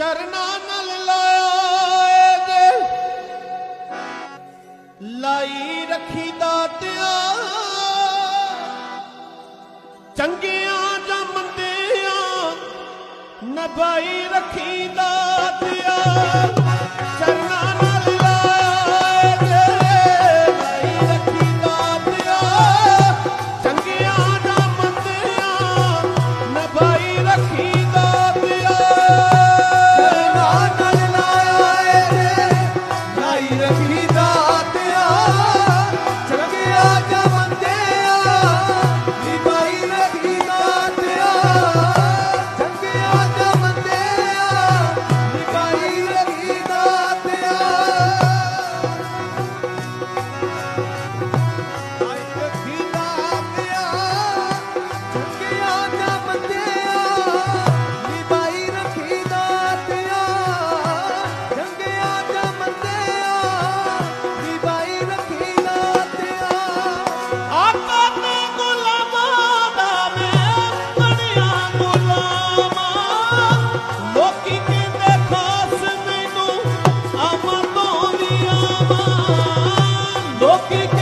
ਚਰਨਾਂ ਨਾਲ ਲਾਏ ਦੇ ਲਾਈ ਰੱਖੀ ਦਾਤਿਆ ਚੰਗਿਆਂ ਜਾਂ ਮੰਦਿਆਂ ਨਭਾਈ ਰੱਖੀ ਦਾ लोकी